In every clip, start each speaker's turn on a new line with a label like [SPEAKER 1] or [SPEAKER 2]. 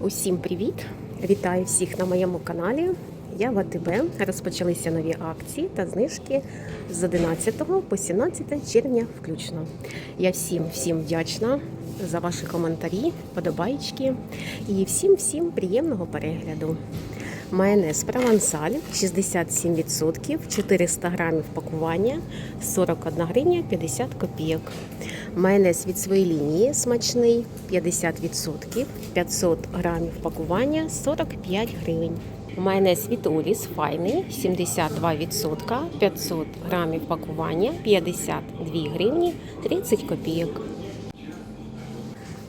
[SPEAKER 1] Усім привіт! Вітаю всіх на моєму каналі. Я в АТБ. Розпочалися нові акції та знижки з 11 по 17 червня включно. Я всім всім вдячна за ваші коментарі, подобайки і всім всім приємного перегляду. Майонез провансаль 67%, 400 грамів пакування, 41 гривня 50 копійок. Майонез від своєї лінії смачний 50%, 500 грамів пакування 45 гривень. Майонез від Оліс файний 72%, 500 грамів пакування 52 гривні 30 копійок.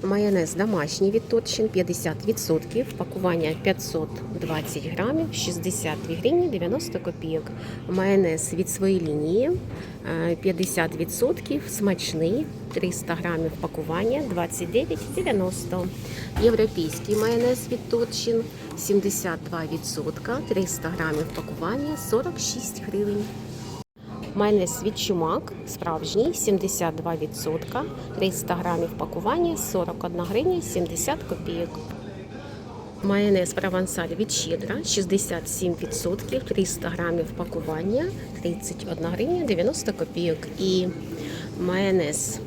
[SPEAKER 1] Майонез домашній від Торчин 50%, пакування 520 грамів, 62 гривні 90 копійок. Майонез від своєї лінії е, 50%, смачний, 300 грамів пакування 29,90. Європейський майонез від Торчин 72%, 300 грамів пакування 46 гривень. Майонез від чумак справжній 72%, 300 грамів пакування 41 гривня 70 копійок. Майонез провансаль від щедра 67%, 300 грамів пакування 31 гривня 90 копійок. І майонез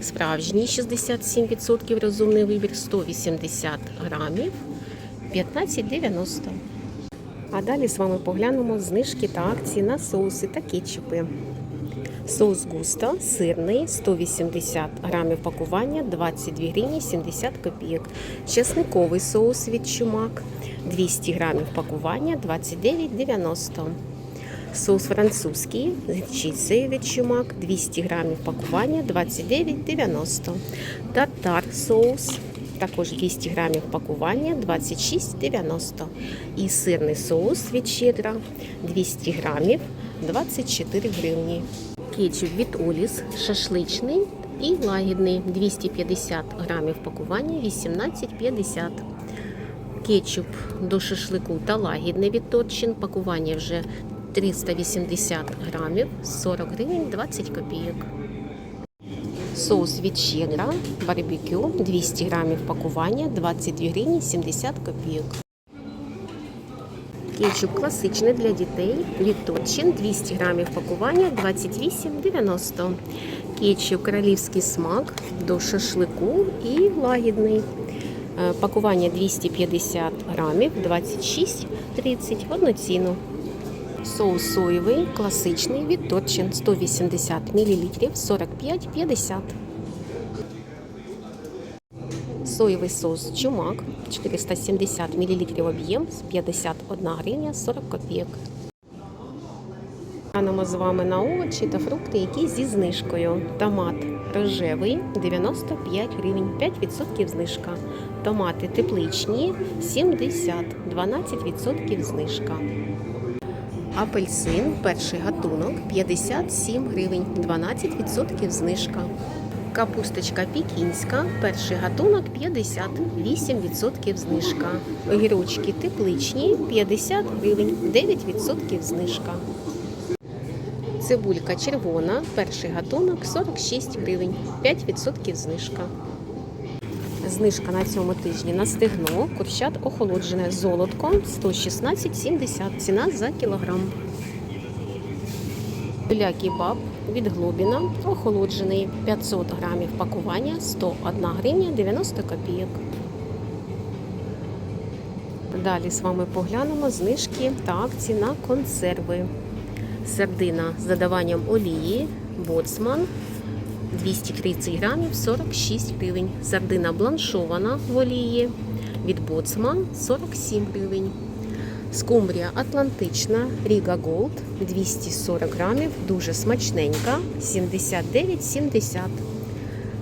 [SPEAKER 1] справжній 67%, розумний вибір 180 грамів 15,90. А далі з вами поглянемо знижки та акції на соуси та кетчупи. Соус густо, сирний, 180 грамів пакування, 22 гривні 70 копійок. Чесниковий соус від чумак, 200 грамів пакування, 29,90. Соус французький з гірчицею від чумак, 200 грамів пакування, 29,90. Тартар соус також 200 грамів пакування 26,90. І сирний соус від щедра 200 грамів 24 гривні. Кетчуп від Оліс шашличний і лагідний 250 грамів пакування 18,50. Кетчуп до шашлику та лагідний від Торчин. Пакування вже 380 грамів 40 гривень 20 копійок. Соус від щедра, барбекю, 200 грамів пакування, 22 гривні 70 копійок. Кетчуп класичний для дітей від Торчин, 200 грамів пакування, 28,90. Кетчуп королівський смак до шашлику і лагідний. Е, Пакування 250 грамів, 26,30 одноцінно. Соус соєвий, класичний від Торчин 180 мл 45,50. Соєвий соус чумак 470 мл об'єм з 51 гривня 40 копійок. Глянемо з вами на овочі та фрукти, які зі знижкою. Томат рожевий 95 гривень, 5% знижка. Томати тепличні 70, 12% знижка. Апельсин, перший гатунок 57 гривень, 12% знижка. Капусточка пікінська, перший гатунок 58% знижка. Огірочки тепличні 50 гривень, 9% знижка. Цибулька червона, перший гатунок 46 гривень, 5% знижка. Знижка на цьому тижні на стегно, курчат охолоджене золотко 116,70 ціна за кілограм. Білякі баб від Глобіна охолоджений 500 грамів пакування 101 гривня 90 копійок. Далі з вами поглянемо знижки та акції на консерви. Сердина з додаванням олії, боцман 230 грамів 46 гривень. Сардина бланшована в олії від Боцман 47 гривень. Скумбрія атлантична Ріга Голд 240 грамів, дуже смачненька 79,70.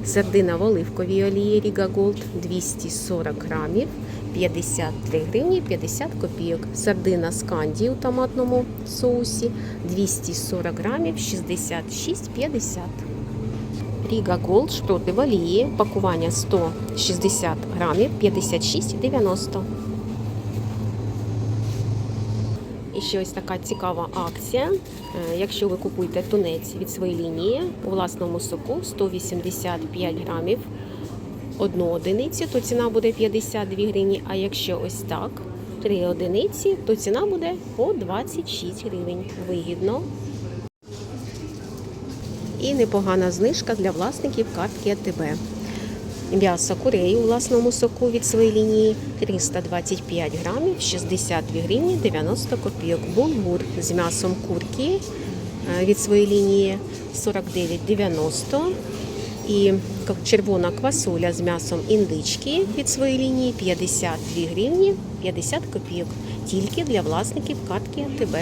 [SPEAKER 1] Сардина в оливковій олії Ріга Голд 240 грамів 53 гривні 50 копійок. Сардина з канді у томатному соусі 240 грамів 66,50. Ріга Голд шпроти в олії, пакування 160 грамів 56,90. І ще ось така цікава акція. Е, Якщо ви купуєте тунець від своєї лінії у власному соку 185 грамів одну одиницю, то ціна буде 52 гривні. А якщо ось так, три одиниці, то ціна буде по 26 гривень. Вигідно. І непогана знижка для власників картки АТБ. М'ясо курей у власному соку від своєї лінії 325 грамів, 62 гривні 90 копійок. Булгур з м'ясом курки е, від своєї лінії 49,90. І червона квасоля з м'ясом індички від своєї лінії 52 гривні 50 копійок. Тільки для власників картки АТБ.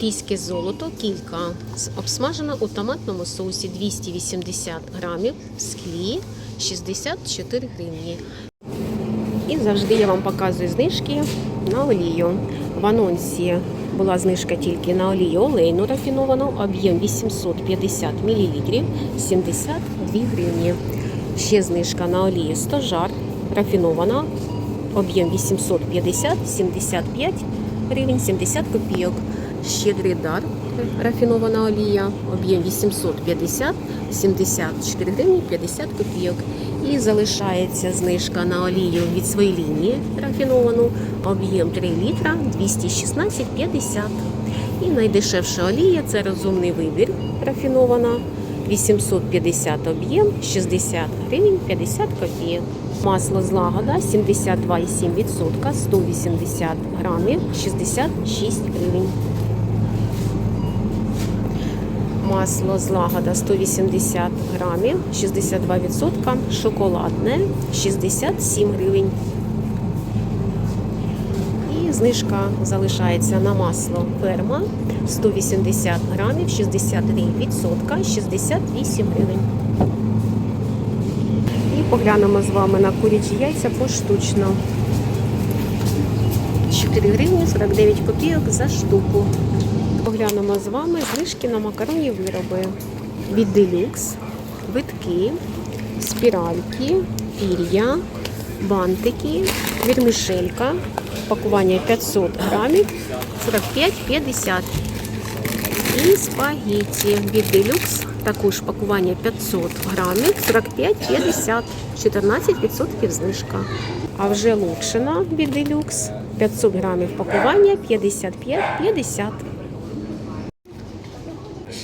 [SPEAKER 1] Різьке золото кілька обсмажена у томатному соусі 280 грамів в склі 64 гривні. І завжди я вам показую знижки на олію. В анонсі була знижка тільки на олію олейну рафіновану, об'єм 850 мл, 72 гривні. Ще знижка на олію стожар рафінована, об'єм 850, 75 гривень, 70 копійок. Щедрий дар рафінована олія, об'єм 850, 74 гривні 50 копійок. І залишається знижка на олію від своєї лінії рафіновану, об'єм 3 літра 216,50. І найдешевша олія це розумний вибір рафінована 850 об'єм 60 гривень 50 копійок. Масло злагода 72,7%, 180 грамів 66 гривень. Масло злагода 180 грамів, 62%, шоколадне 67 гривень. І знижка залишається на масло ферма 180 грамів, 63%, 68 гривень. І поглянемо з вами на курячі яйця поштучно. 4 гривні 49 копійок за штуку. Поглянемо з вами знижки на макаронні вироби. Від Deluxe, витки, спіральки, пір'я, бантики, вірмішелька, пакування 500 грамів, 45,50. І спагетті від Deluxe, також пакування 500 грамів, 45,50, 14% знижка. А вже локшина від Deluxe, 500 грамів пакування, 55,50.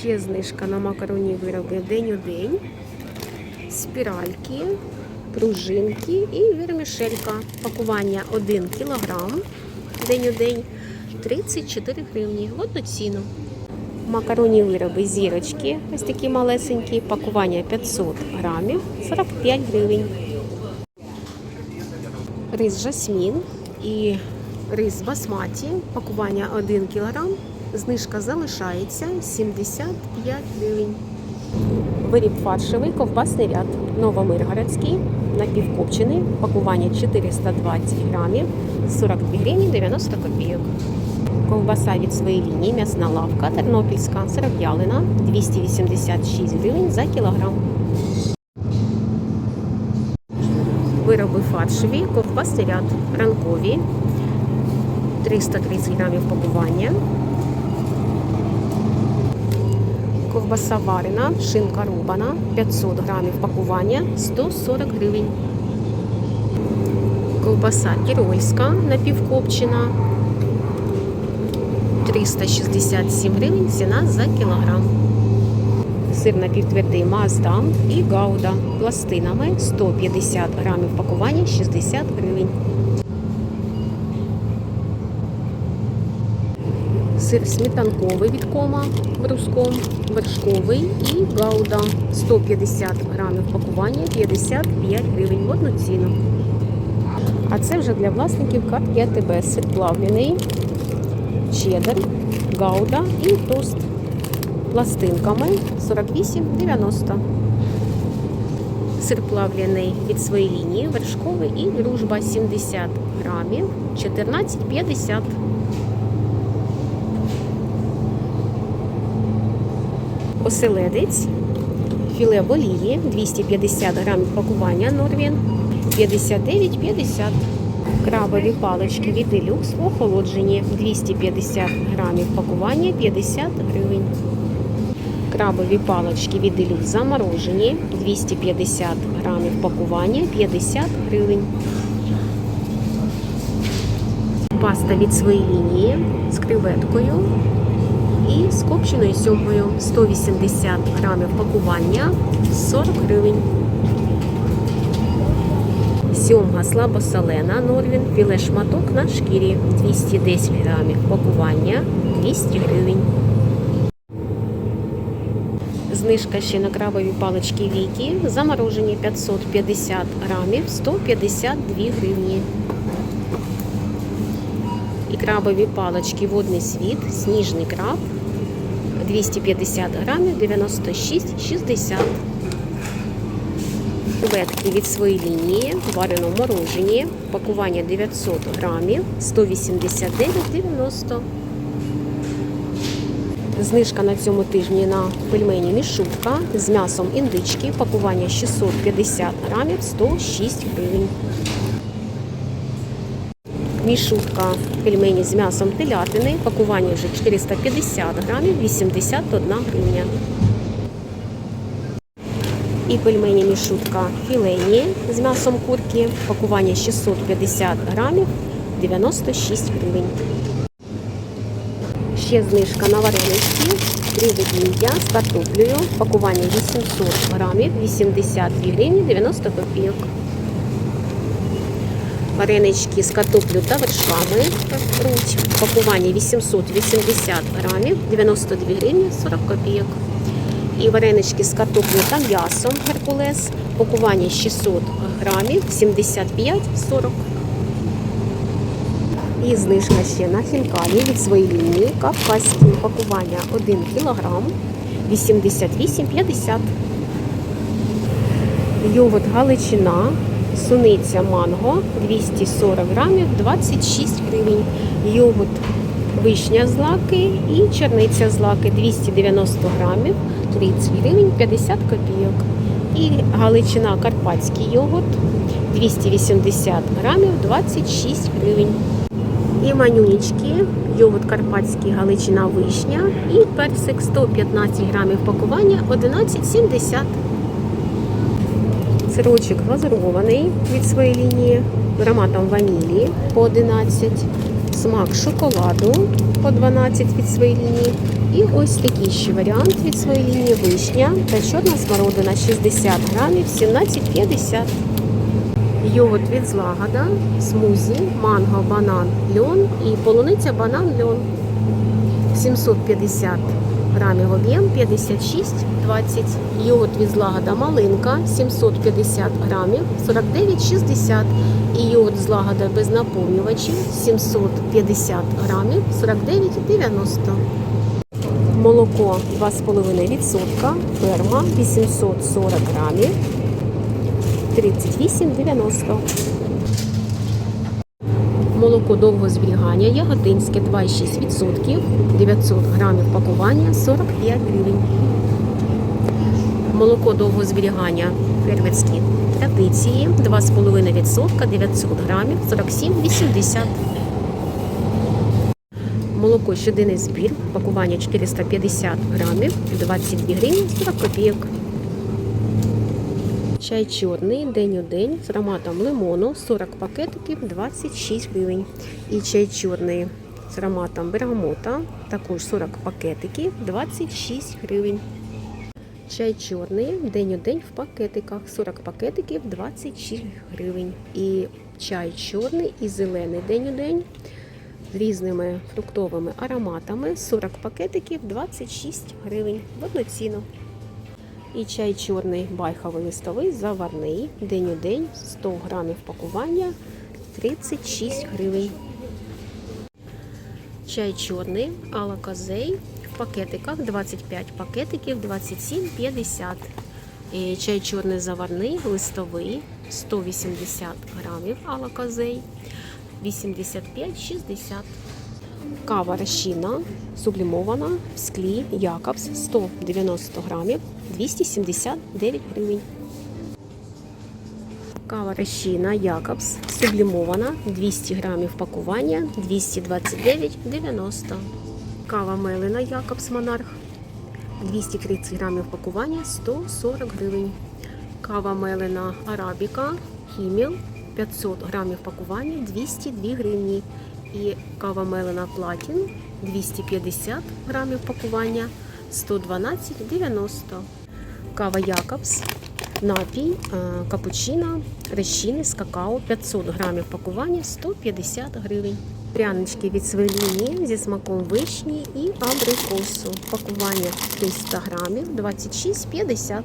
[SPEAKER 1] Ще знижка на макаронні вироби день у день, спіральки, пружинки і вірмішелька. Пакування 1 кг день у день 34 гривні. В одну ціну. Макаронні вироби зірочки, ось такі малесенькі, пакування 500 грамів, 45 гривень. Рис жасмін і рис басматі, пакування 1 кг, знижка залишається 75 гривень. Виріб фаршевий, ковбасний ряд, новомиргородський, напівкопчений, пакування 420 грамів, 42 гривні 90 копійок. Ковбаса від своєї лінії, м'ясна лавка, тернопільська, сироп-ялина, 286 гривень за кілограм. Вироби фаршеві, ковбасний ряд, ранкові, 330 грамів пакування. Ковбаса варена, шинка рубана, 500 грамів пакування, 140 гривень. Ковбаса тірольська напівкопчена, 367 гривень, ціна за кілограм. Сир напівтвердий Маздам і Гауда пластинами 150 грамів пакування, 60 гривень. Сир сметанковий від кома бруском, вершковий і гауда 150 грамів пакування 55 гривень в одну ціну. А це вже для власників картки АТБ. Сир плавлений, чеддер, гауда і тост пластинками 48,90. Сир плавлений від своєї лінії, вершковий і дружба 70 грамів 14,50. Оселедець, філе в олії 250 грамів пакування Норвін 59,50. Крабові палички від Deluxe охолоджені 250 грамів пакування 50 гривень. Крабові палички від Deluxe заморожені 250 грамів пакування 50 гривень. Паста від своєї лінії з креветкою і з копченою сьомгою 180 грамів пакування 40 гривень. Сьомга слабосолена Норвін, філе шматок на шкірі 210 грамів пакування 200 гривень. Знижка ще на крабові палички Вікі. Заморожені 550 грамів 152 гривні. І крабові палички водний світ, сніжний краб 250 грамів 96,60. Креветки від своєї лінії, варено морожені, пакування 900 грамів 189,90. Знижка на цьому тижні на пельмені мішутка з м'ясом індички, пакування 650 грамів 106 гривень. Мішутка пельмені з м'ясом телятини, пакування вже 450 грамів 81 гривня. І пельмені мішутка філейні з м'ясом курки, пакування 650 грамів 96 гривень. Ще знижка на варенички, видіння з картоплею, пакування 800 грамів, 82 гривні 90 копійок. Варенички з картоплею та вершками пакування 880 грамів, 92 гривні 40 копійок. І варенички з картоплею та м'ясом Геркулес, пакування 600 грамів, 75-40 і знижка ще на хінкалі від своєї лінії кавказькі пакування 1 кг 88,50. Йогурт Галичина, суниця манго 240 грамів 26 гривень. Йогурт вишня з лаки і черниця з лаки 290 грамів 30 гривень 50 копійок. І Галичина Карпатський йогурт 280 грамів 26 гривень. І манюнічки, йогурт карпатський галичина вишня і персик 115 грамів пакування 11,70. Сирочок глазурований від своєї лінії ароматом ванілі по 11, смак шоколаду по 12 від своєї лінії. І ось такий ще варіант від своєї лінії вишня та чорна смородина 60 грамів 17,50. Йогурт від злагода, смузі, манго, банан, льон і полуниця банан льон. 750 грамів об'єм 56,20. Йогурт від злагода малинка 750 грамів 49,60. І йогурт з лагода без наповнювачів 750 грамів 49,90. Молоко 2,5%, ферма 840 грамів 38,90. Молоко довгого зберігання ягодинське 2,6%, 900 грамів пакування 45 гривень. Молоко довгого зберігання фермерські традиції 2,5%, 900 грамів 47,80. Молоко щоденний збір, пакування 450 грамів, 22 гривні 40 копійок. Чай чорний день у день з ароматом лимону 40 пакетиків 26 гривень. І чай чорний з ароматом бергамота також 40 пакетиків 26 гривень. Чай чорний день у день в пакетиках 40 пакетиків 26 гривень. І чай чорний і зелений день у день з різними фруктовими ароматами 40 пакетиків 26 гривень в одну ціну. І чай чорний байховий листовий заварний. День у день 100 грамів пакування 36 гривень. Чай чорний алаказей в пакетиках 25 пакетиків 27,50. І чай чорний заварний листовий 180 грамів алаказей 85,60. Кава розчинна, сублімована в склі Якобс 190 грамів 279 гривень. Кава розчинна Якобс сублімована 200 грамів пакування 229,90. Кава мелена Якобс Монарх 230 грамів пакування 140 гривень. Кава мелена арабіка, хіміл 500 грамів пакування 202 гривні. І кава мелена платін 250 грамів пакування 112,90. Кава Якобс, напій, е, капучино, рещини з какао 500 грамів пакування 150 гривень. Прянички від свеліні зі смаком вишні і абрикосу. Пакування 300 грамів 26,50.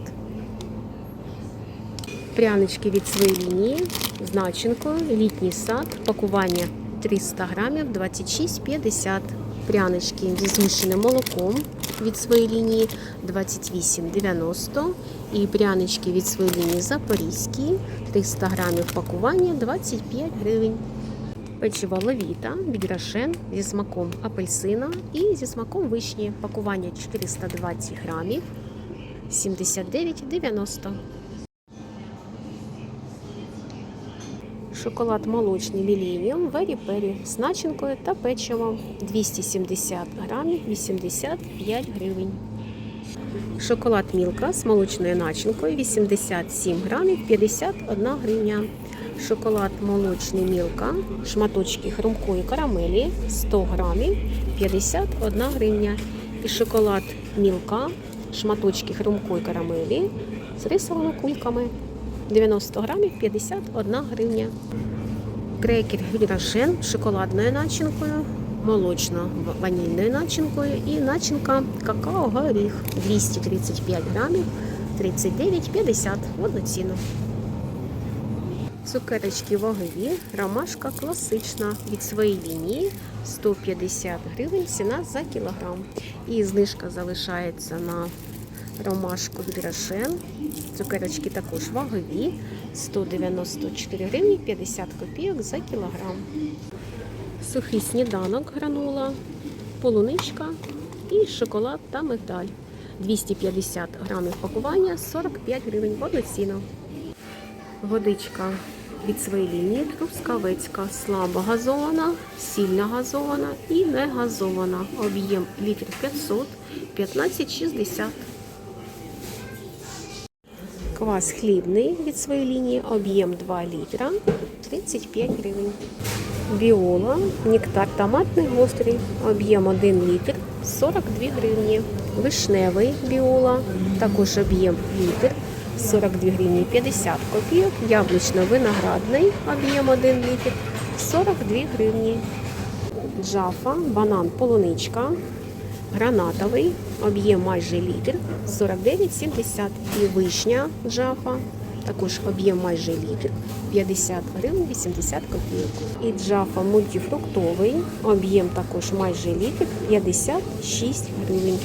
[SPEAKER 1] Прянички від своєї лінії з начинкою, літній сад, пакування 300 грамів 26,50. Прянички зі змішаним молоком від своєї лінії 28,90. І прянички від своєї лінії запорізькі 300 грамів пакування 25 гривень. Печиво левіта від Рошен зі смаком апельсина і зі смаком вишні. Пакування 420 грамів 79,90. Шоколад молочний Millennium Very Perry з начинкою та печивом 270 грамів 85 гривень. Шоколад Мілка з молочною начинкою 87 грамів 51 гривня. Шоколад молочний Мілка, шматочки хрумкої карамелі 100 грамів 51 гривня. І шоколад Мілка, шматочки хрумкої карамелі з рисовими кульками 90 грамів 51 гривня. Крекер Грашен шоколадною начинкою, молочно-ванільною начинкою і начинка какао-горіх 235 грамів 39,50 в одну ціну. Цукерочки вагові, ромашка класична від своєї лінії 150 гривень ціна за кілограм. І знижка залишається на ромашку від Рошен. Цукерочки також вагові 194 гривні 50 копійок за кілограм. Сухий сніданок гранула, полуничка і шоколад та мигдаль. 250 грамів пакування 45 гривень в. Водичка від своєї лінії трускавецька, слабо газована, сильно газована і не газована. Об'єм літр 500, 15,60. Квас хлібний від своєї лінії, об'єм 2 літра, 35 гривень. Біола, нектар томатний гострий, об'єм 1 літр, 42 гривні. Вишневий біола, також об'єм літр, 42 гривні 50 копійок. Яблучно-виноградний, об'єм 1 літр, 42 гривні. Джафа, банан, полуничка, гранатовий, об'єм майже літр, 49,70. І вишня джафа, також об'єм майже літр, 50 гривень 80 копійок. І джафа мультифруктовий, об'єм також майже літр, 56 гривень.